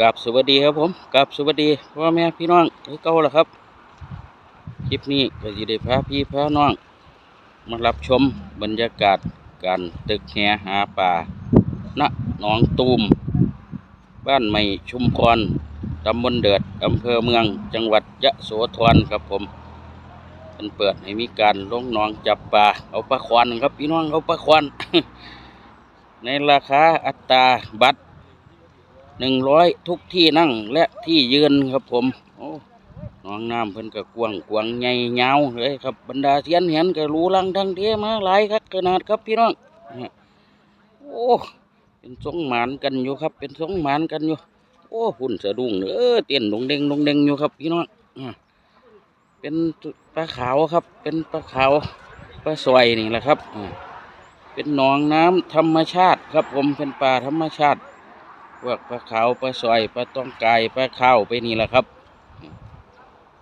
กับสวัสดีครับผมกับสวัสดีพ่อแม่พี่น้องคือเก่าแล้วครับ คลิปนี้ก็จะได้พาพี่พาน้อง มารับชมบรรยากาศการตึกแหหาป่าณหนองตูม บ้านใหม่ชุมพรตำบลเดือดอำเภอเมืองจังหวัดยะโสธรครับผมมันเปิดให้มีการลงหนองจับปลาเอาปลาควานครับพี่น้องเอาปลาควานในราคาอัตราบัตร หนึ่งร้อยทุกที่นั่งและที่ยืนครับผมโอ้หน้องน้ำเพิ่นก็กวงกวงใหญ่ยาวเลยครับบรรดาเทียนเห็นก็รู้ลังทั้งเทมาหลายครับขนาดครับพี่น้องโอ้เป็นทรงหมานกันอยู่ครับ เป็นทรงหมานกันอยู่ โอ้หุ่นสะดุ้งเออเต้นดงเด้งดงเด้งอยู่ครับพี่น้องเป็นปลาขาวครับ เป็นปลาขาวปลาสวยนี่แหละครับเป็นหนองน้ำธรรมชาติครับผมเป็นป่าธรรมชาติ พวกปลาขาวปลาซอยปลาต้องกายปลาข้าวไปนี่แหละครับ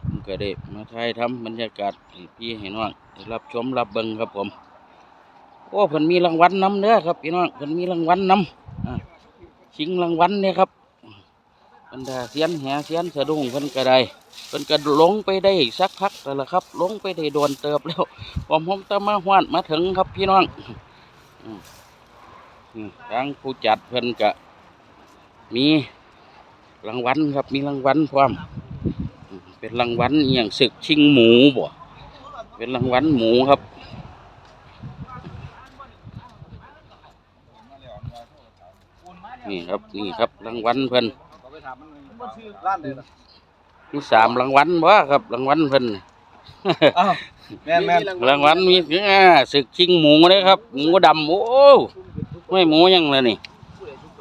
ผมก็ได้มาถ่ายทำบรรยากาศให้พี่ให้น้องได้รับชมรับเบิ่งครับผมโอ้เพิ่นมีรางวัลนำเด้อครับพี่น้องเพิ่นมีรางวัลนำชิงรางวัลเนี่ยครับบรรดาเสียนแหเสียนสะดุ้งเพิ่นก็ได้เพิ่นก็ลงไปได้สักพักแล้วละครับ ลงไปได้โดนเติบแล้วผมผมตะมาหวานมาถึงครับพี่น้องอทางผู้จัดเพิ่นก็ มีรางวัลครับ มีรางวัลพร้อมอืมเป็นรางวัลอหย่างศึกชิงหมูบ่เป็นรางวัลหมูครับนี่ครับนี่ครับรางวัลเพิ่นร้านเลยนะมีสามรางวัลบ่ครับรางวัลเพิ่นอ้าวแม่นแม่นรางวัลมีอ่าศึกชิงหมูเลยครับ หมูดำโอ้ไม่หมูยังเลยนี่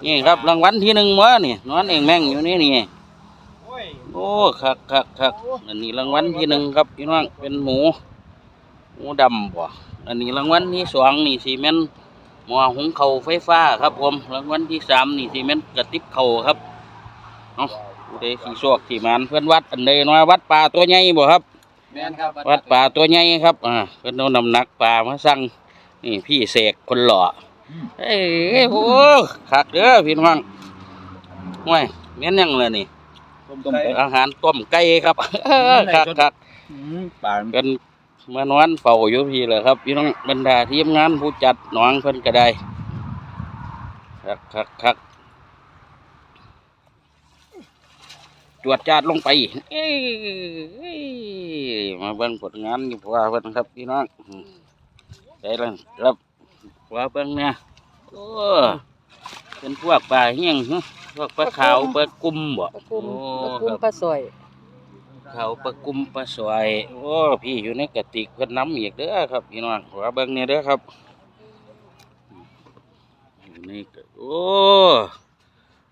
นี่ครับรางวัลที่หนึ่งวะนี่นอนเองแม่งอยู่นี่นี่โอ้คักคักคักอันนี้รางวัลที่หนึ่งครับพี่น้องเป็นหมูหมูดำบ่อันนี้รางวัลที่สองนี่สีเมนหม้อหุงข้าวไฟฟ้าครับผมรางวัลที่สามนี่สีเมนกระติบข้าวครับเอาผู้ใดสีโชคสีมันเพื่อนวัดอันใดน้อยวัดป่าตัวใหญ่บ่ครับแม่นครับวัดป่าตัวใหญ่ครับอ่าเพิ่นเอาน้ำหนักป่ามาสั่งนี่พี่เสกคนหล่ออ เอ้ยโอ้คักเด้อพี่น้องห่วยแม่นยังเลยนี่ต้มต้มไก่อาหารต้มไก่ครับคักคักอืมปลากันมานอนเฝ้าอยู่พี่เลยครับ พี่น้องบรรดาทีมงานผู้จัดหนองเพิ่นก็ได้คักคักคักจวดจาดลงไปเอ้ยมาเบิ่งผลงานอยู่พว่าเพิ่นครับ พี่น้องอืมได้แล้วครับ ว่าเบิ่งเนี่ยโอ้เป็นพวกปลาเฮี้ยงหึพวกปลาขาวปลากุมบ่ปลากุมโอ้ปลากุคมรับปลาสอยเขาปลากุมปลาสวยโอ้พี่อยู่ในกระติกเพิ่นน้ำอีกเด้อครับพี่น้องขอเบิ่งเนี่ยเด้อครับอยู่ในกระโอ้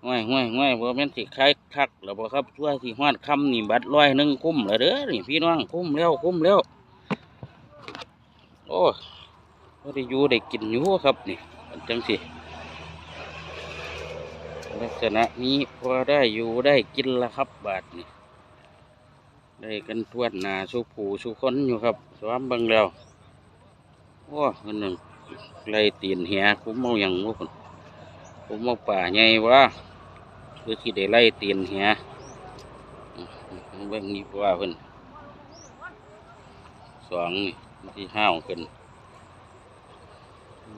ห่วยห่วยห่วยบ่แม่นสิคล้ายคักแล้วบ่ครับทั่วสิฮอดคำนี่บัตรร้อยหนึงคุ้มแล้วเด้อนี่พี่น้องคุ้มแล้วคุ้มแล้วโอ้่ได้อยู่ได้กินอยู่ครับนี่จังสิลักษณะนี้พอได้อยู่ได้กินละครับบาทนี่ได้กันทวดหนาสุผูสุคนอยู่ครับสวามเบังแล้วโอ้คนหนึ่งไล่ตีนเหียคุ้มเมาอย่างพว่าคนคุ้มเมาป่าใหญ่วะคือที่ได้ไล่ตีนเหียเบิ่งนี่ว่าเพิ่นสองนี่ที่ห้าวขึ้น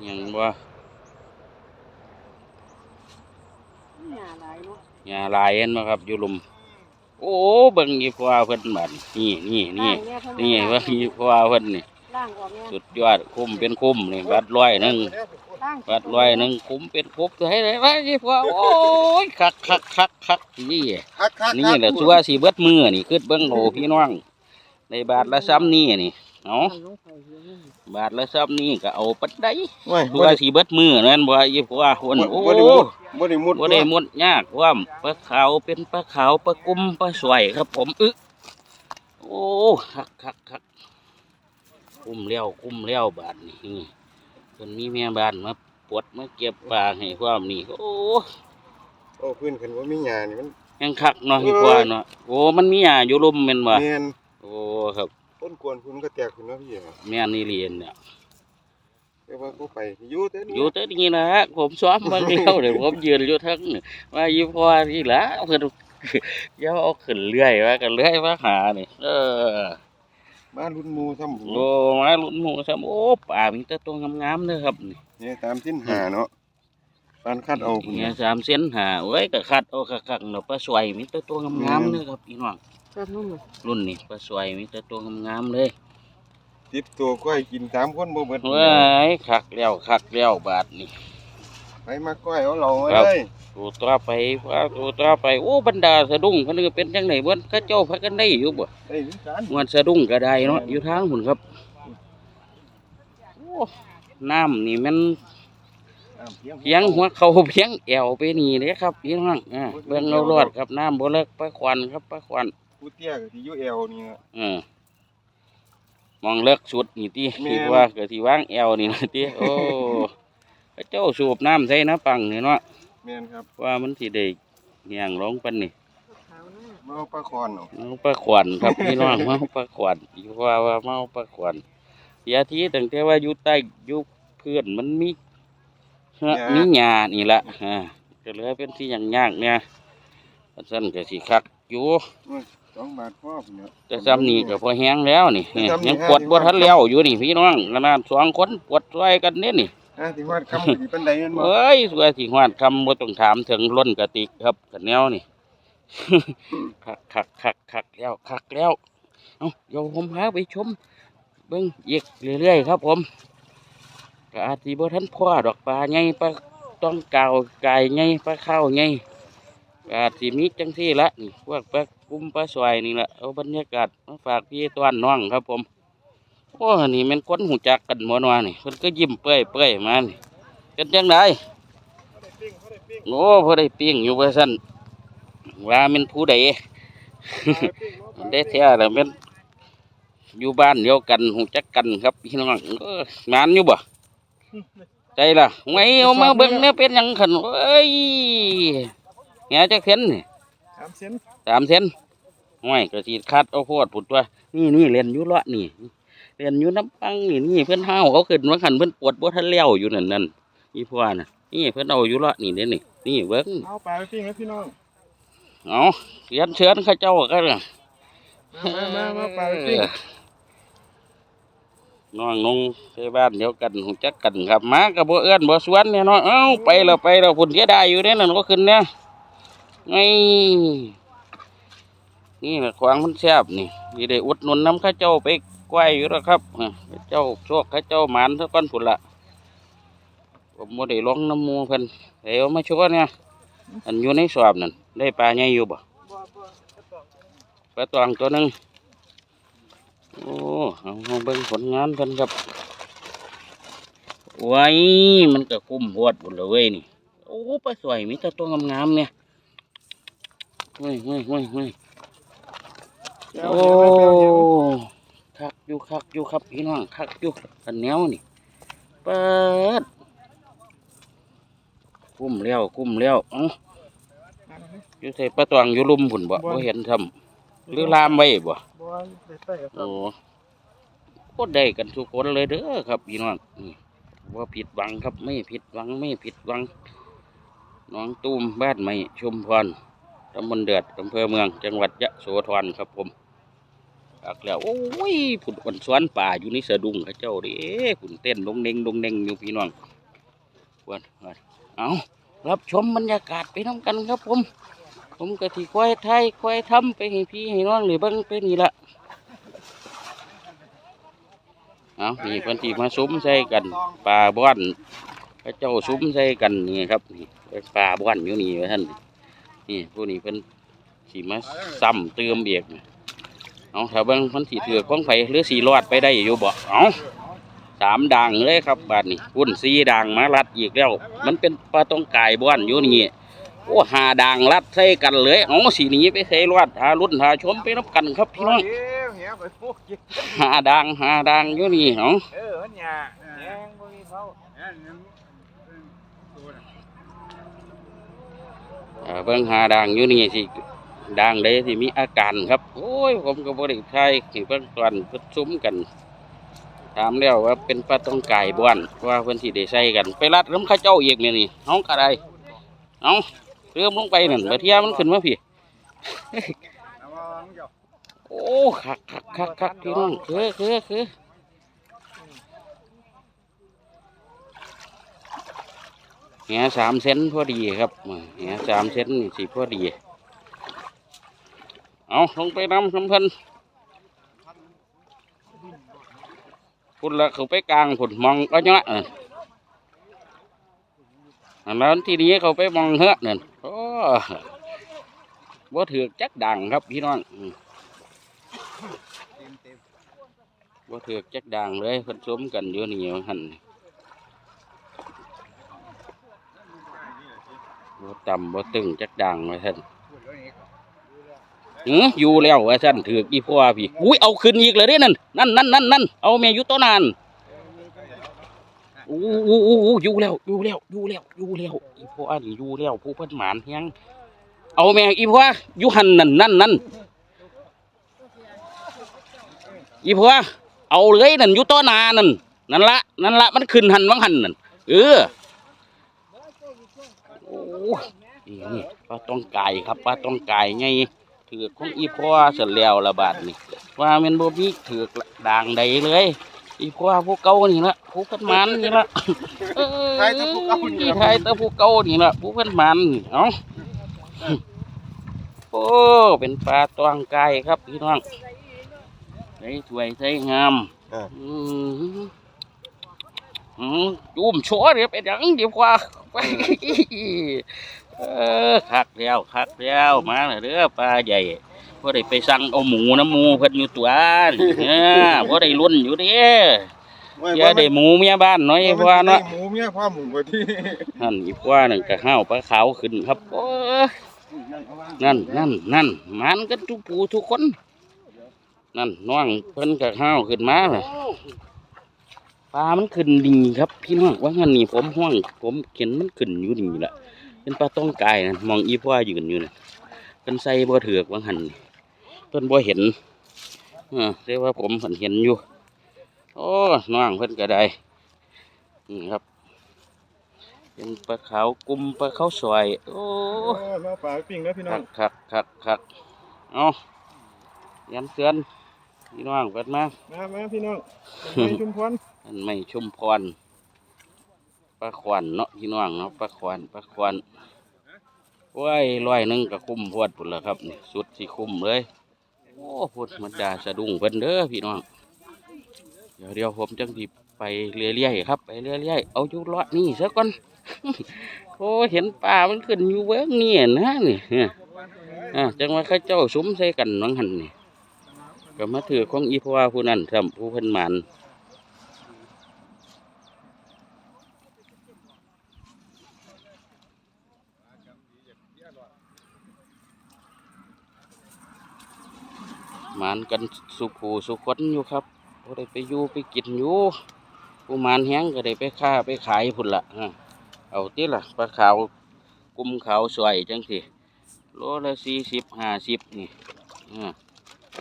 ยังว่าหญ้าหลายเนาะหญ้าลายเห็นไหมครับอยู่ลุม โอ้เบิ่งนี่ว่าเพิ่นบัดนี่นี่นี่ล่างเยนี่เพิ่ว่าล่างมีว่าเพิ่นนี่ล่างออกเนี่ยสุดยอดคุ้มเป็นคุ้มนี่บัดร้อยหนึ่งล่างบัดร้อยหนึ่งคุ้มเป็นคุ้มให้เลยว่าสิพ่อโอ้ยคักคักคักคักนี่คักคักนี่แหละตัวสีเบิดมือนี่คือเบิ้งโหพี่น้องในบาทละซ้ำนี่นี่ เอาทำลงไปเยอะบาทละซ้ำนี่ก็เอาปัดได้โอ้ยตัวสีเบิดมือนั่นบ่ยี่พ่อคนโอ้บ่ได้มุดบ่ได้มุดบ่ได้หมดยากว่าปลาขาวเป็นปลาขาวปลากุมปลาสวยครับ ผมอึโอ้คักคักคักคุ้มแล้วคุ้มแล้วบาทนี่คนมีแม่บ้านมาปวดมาเก็บปลาให้ความนี่โอ้โอ้พื้นขึ้นว่ามีหญ้านี่มันยังคักเนาะพี่พ่อเนาะโอ้มันมีหญ้าอยู่ลุ่มแม่นบ่แม่นโอ้ครับ ต้นกวนคุณก็แตกขึ้นเนาะพี่แม่นนี่เรียนเนี่ยแต่ว่าบ่ไปอยู่แต่นี่อยู่แต่นี่นะผมซ้อมบางเดียวเดี๋ยวผมยืนอยู่ทั้งนี่ว่าอยู่พอนี่ละเพิ่นอย่าเอาขึ้นเรื่อยว่ากันเรื่อยมาหานี่เออมารุ่นหมู่ซ้ำโอ้มาลุ้นหมูซ้ำโอ้ป่ามีแต่ตัวงามๆเด้อครับนี่เนี่ยตามสิ้นหาเนาะปานคัดเอาพุ่นเนี่ยสามเส้นหาโอ้ยก็คัดเอาคักๆเนาะปลาสวยมีแต่ตัวงามๆเด้อครับพี่น้อง ก็นุ่มเลยรุ่นนี้ปลาสวยมีแต่ตัวงามๆเลยติดตัวก้อยกินสามคนบ่เบิดเว้ยคักแล้วคักแล้วบาดนี่ไปมาก้อยเอาเราไว้ครับเลยตัวต่อไปว่าตัวต่อไปโอ้บรรดาสะดุ้งเพิ่นก็เป็นจังได๋บ่เขาเจ้าพักกันได้อยู่บ่ได้เหมือนกันมวนสะดุ้งก็ได้เนาะอยู่ทางหุ่นครับโอ้น้ำนี่มันอ้าวเพียงหัวเขาเพียงแอวไปนี่เด้ครับพี่น้องอ่าเบิ่งเอารอดครับน้ำบ่เลิกปลาควันครับปลาควัน ผู้เตี้ยก็สิอยู่แอวนี่นะเออมองเลิกสุดนี่ติแม่นคิดว่าก็สิวางแอวนี่นะติโอ้เขาเจ้าสูบน้ำใส่น้ำปังนี่เนาะแม่นครับว่ามันสิได้เงี้ยงร้องปันนี่ขาวหน้ามาเอาปลาคอนเนาะเมาปลาขวัญครับ พี่น้องเมาปลาขวัญอยู่ว่าว่าเมาปลาขวัญเสียทีตั้งแต่ว่าอยู่ใต้อยู่เพื่อนมันมีฮะมีหญ้านี่ละอ่าก็เลยเป็นที่อย่างยากเนี่ยสั้นก็สิคักอยู่ส องบาทพ่อพุ่นเนาะแต่ซ้ำนี่ก็พอแห้งแล้วนี่แต่ซ้ำนี่ยังห้าปวดสิบบ่บาททันแล้วอยู่นี่พี่น้องขนาดสองคนปวดช่วยกันเนี่ยนี่อะที่ว่าคำก็สิปานใดแม่นบ่เอ้ยสวยที่หวาดคำบ่ต้องถามถึงล้นกระติกครับกันแนวนี่ คักคักคักคักแล้วคักแล้วเอาเดี๋ยวผมพาไปชม เบิ่งอีกเรื่อยๆครับ ผมก็อาจสิบ่ทันพ่อดอกปลาใหญ่ปลาต้องกาวไก่ใหญ่ปลาข้าวใหญ่ ก็อาจสิมีจังซี่ละนี่พวกปลากุ้มปลาสวายนี่ละเอาบรรยากาศมาฝากพี่ต้อนน้องครับผมโอ้นี่แมันคนหูจักกันหมดว่านี่เพิ่นก็ยิ้มเปื่อยเปื่อยๆมานี่เป็นจังไดโอ้พอได้ปิ้งอยู่ว่าซั่นว่าแมันผู้ใดได้แท้แล้วแมันอยู่บ้านเดียวกันหูจักกันครับพี่น้องเอองานอยู่บ่ใจล่ะไงเอามาเบิ่งเนี่ยเป็นหยังขันเอ้ย เงี้ยจักเซนนี่สามเซนสามเซนห้อยกระสีคัดเอาโพดผุดตัวนี่นี่เรียนอยู่เลาะนี่เรียนอยู่น้ำปังนี่นี่เพิ่นห้าวเขาขึ้นว่าขันเพิ่นปวดบ่ทันเลี้ยวอยู่นั่นนั่นอีพ่อน่ะนี่เพิ่นเอาอยู่เลาะนี่เด้นี่นี่เบิ่งเอาปลาไปปิ้งให้พี่น้องเอาเรียนเชิญเข้าเจ้ากันล่ะมามามาปลาไปปิ้งน้องนงใช่บ้านเดียวกันหูจักกันครับมากับบ่เอื้อนบ่สวนเนี่ยเนาะเอ้าไปแล้วไปแล้วพุ่นเสียดายอยู่เนี่ยนั่นก็ขึ้นเนี่ย ไงนี่แหละควางมันแซบนี่นี่ได้อุดหนุนน้ำข้าเจ้าไปกล้ยอยู่แล้วครับข้าเจ้าโชคข้าเจ้าหมานเท่ากันพุ่นละผมบ่ได้ลงน้ำมูเพิ่นเดี๋ยวมาช่วยเนี่ยอันอยู่ในสอบนั่นได้ปลาใหญ่อยู่บ่ปลาตวงตัวหนึ่งโอ้เอาเบิ่งผลงานกันครับไว้มันก็คุ้มหวดหมดเลยเว้ยนี่โอ้ปลาสวยมีแต่ตัวงามๆเนี่ย เฮ้ยเฮ้ยเฮ้ยเฮ้ยโอ้คักอยู่คักอยู่ครับพี่น้องคักอยู่กันแนวนี่เปิดคุ้มแล้วคุ้มแล้วเอ้าอยู่ใส่ปลาตวงอยู่ลุมผุนบ่บ่เห็นทำหรือลามไว้บ่บ่ได้ใส่กับโอ้ก็ได้กันทุกคนเลยเด้อครับพี่น้องนี่ว่าผิดหวังครับไม่ผิดหวังไม่ผิดหวังน้องตูมบ้านใหม่ชุมพร ตำบลเดือดอำเภอเมือง จังหวัดยะโสธรครับผมอักแล้วโอ้ยผุดอ่อนสวนป่าอยู่ในสะดุ้งเขาเจ้าเดิผุนเต้นลงเด้งลงเด้งอยู่พี่น้องวันวันเอารับชมบรรยากาศไปน้ำกันครับผม ผมก็ที่ควายไทยควายทำไปให้พี่ให้น้องหรือเบิ่งไปนี่ละเอานี่เพิ่นที่มาซุ้มใส่กันปลาบ้อนพระเจ้าซุ้มใส่กันนี่ครับนี่ป็นปลาบ้อนอยู่นี่ท่าน นี่ผู้นี้เพิ่นสีมาซ้ำเติมเบียกเอาถ้าเบิ่งเพิ่นสีเถือของไฟหรือสีรอดไปได้อยู่บ่เอาสามด่างเลยครับบาดนี้พุ่นสีด่างมารัดอีกแล้ว มันเป็นปลาต้องกายบ้อนอยู่นี่โอ้หาด่างรัดใส่กันเลยเอาสีนี้ไปใส่รวดหารุ่นหาชมไปนับกันครับพี่น้องหาด่างหาด่างอยู่นี่เนาะเออมันหยาแยงบ่มีเขา เออนั่นเอ่อเบิ่งหาด่างอยู่นี่สิด่างใดที่มีอาการครับ โอ้ย ผมก็บ่ได้ทยให้เบิ่งตอนเพิ่นซุ้มกันทามแล้วว่าเป็นปลาต้องไก่บ้านว่าเพิ่นสิได้ใส่กัน ไปรัดน้ำข้าเจ้าอีกแม่ยนี่เฮากะได้อาเริ่มลงไปนั่นบ่เที่ยมันขึ้นมาพี่โอ้คักคักคักคักพี่น้องคือคือคือ แหสามเซนพอดีครับแหสามเซนนี่สิพอดี เอาลงไปน้ำคำพันพุ่นละเขาไปกลางพุ่นมองก็เนาะนั่นอันนั้นทีนี้เขาไปมองเฮ้อนั่นโอ้บ่ถือจักดังครับพี่น้องบ่ถือจักด่างเลยเพิ่นสมกันอยู่นี่ว่าหั่น บ่ต่ำบ่ตึงจักด่างว่าซั่นหืออยู่แล้วว่าซั่นถือกอีพ่อพี่อุ้ยเอาขึ้นอีกเลยเด้นั่นนั่นนั่นนั่นนั่นเอาแม่อยู่ต้นนานอู้อู้อู้อยู่แล้วอยู่แล้วอยู่แล้วอยู่แล้วอีพ่อนี่อยู่แล้วผู้เพิ่นหมานเฮียงเอาแม่อีพ่ออยู่หันนั่นนั่นนั่นอีพ่อเอาเลยนั่นอยู่ต้นนานั่นนั่นละนั่นละมันขึ้นหันวังหันนั่นเออ นี่นี่ปลาต้องไก่ครับปลาต้องไก่ไงถือกของอีพ่อเสร็จแล้วละบาดนี่ว่าแมันบ่มีถือกด่างใดเลย อีพ่อผู้เก่านี่ละผู้เพิ่นหมันนี่ละเออไทยแต่ผู้เก่านี่ล่ะไทยแต่ผู้เก่านี่ละผู้เพิ่นหมันนี่เอ้าโอ้เป็นปลาตองไก่ครับพี่น้องใส่ถ้วยใส่งามอ่าอืมอืม จุ่มชัวเดี๋ยวเป็นหยังเดี๋ยวกว่าไปเออคักแล้วคักแล้วมาแล้วเด้อปลาใหญ่พอได้ไปสั่งเอาหมูน้ำหมูเพิ่นอยู่ตัวนี่เออพอได้ลุ้นอยู่เด้อย่าได้หมูเมียบ้านน้อยพว่าเนาะหมูเมียพ่อหมูกว่าที่นั่นอีกว่านั่นก็ห้าวปลาขาวขึ้นครับโอ้ยนั่นนั่นนั่นมันกันทุกผู้ทุกคน นั่นน้องเพิ่นก็ห้าวขึ้นมาเลย ปลามันขึ้นดีครับ พี่น้องว่างั้นนี่ผมห้องผมเห็นมันขึ้นอยู่นี่แหละเป็นปลาต้องกายนะมองอีพ่อยืนอยู่นะเพิ่นใส่บ่เถือกว่าหันนี่เพิ่นบ่เห็นเออแต่ว่าผมเพิ่นเห็นอยู่โอ้น้องเพิ่นก็ได้นี่ครับ เป็นปลาขาวกลุ่มปลาขาวสวยโอ้มาปลาปิ้งแล้วพี่น้อคังกคักคักคักเอายันเตือนพี่น้องเปิดมามามาพี่น้องไปชุมพร อันไม่ชุมพรปลาขวานเนาะพี่น้องเนาะปลาขวานปลาขวานว้ายร้อยหนึงก็คุ้มพวดพุ่นละครับนี่สุดที่คุ้มเลยโอ้พุดมันดาสะดุ้งเพิ่นเด้อพี่น้องเดี๋ยวเดี๋ยวผมจังสิไปเรื่อยๆครับไปเรื่อยๆเอาอยู่เลาะนี่ซะก่อนโอ้เห็นป่ามันขึ้นอยู่เบื้องนี่นะนี่เนี่ยอ่าจังว่าข้าเจ้าซุ้มใส่กันนังหันนี่ก็มาถือของอีพ่อผู้นั้นทำผู้เพิ่นหมัน หมันกันสุขูสุขนอยู่ครับผู้ได้ไปอยู่ไปกินอยู่ผู้หมันแห้งก็ได้ไปค้าไปขายพุ่นละเอาติล่ะปลาขาวกุมขาวสวยจังสิโลละสี่สิบห้าสิบนี่อ่า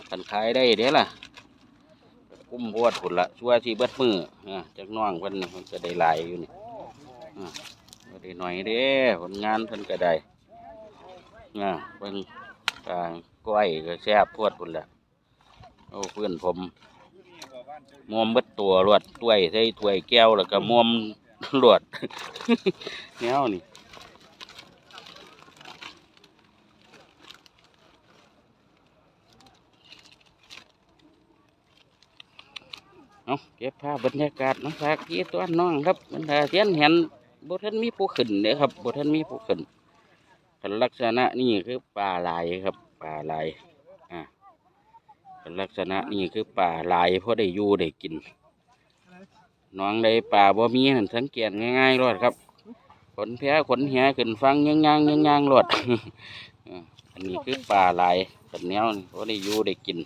กันขายได้เด้ล่ะ กุ้มพวดผุนละชัวที่เบิดมืออ่าจากน้องเพิ่นเพิ่นก็ได้หลายอยู่นี่อ่าก็ได้หน่อยเด้ผลงานเพิ่นก็ได้อ่าเพิ่นก้อยก็แซ่บพวดผุนละ โอ้เพื่อนผมมวมเบิดตัวรวดถ้วยใส่ถ้วยแก้วแล้วก็มวมรวดแนวนี่เอาเก็บภาพบรรยากาศน้องฝากพี่ตัวน้องครับบรรดาเทียนเห็นบทันมีผู้ขึ้นเด้อครับบทันมีผู้ขึ้นคันลักษณะนี่คือป่าลายครับป่าลาย ลักษณะนี่คือป่าลายเพราะได้อยู่ได้กินน้องได้ป่าบ่มีนั่นสังเกตง่ายๆรอดครับ ขนแพ้ขนแหขึ้นฟังย่างย่างย่างย่างๆรอดอันนี้คือป่าลายกันแนวเพราะได้อยู่ได้กิน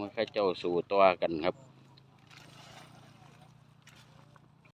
มันเข้าเจ้าสู่ตัวกันครับ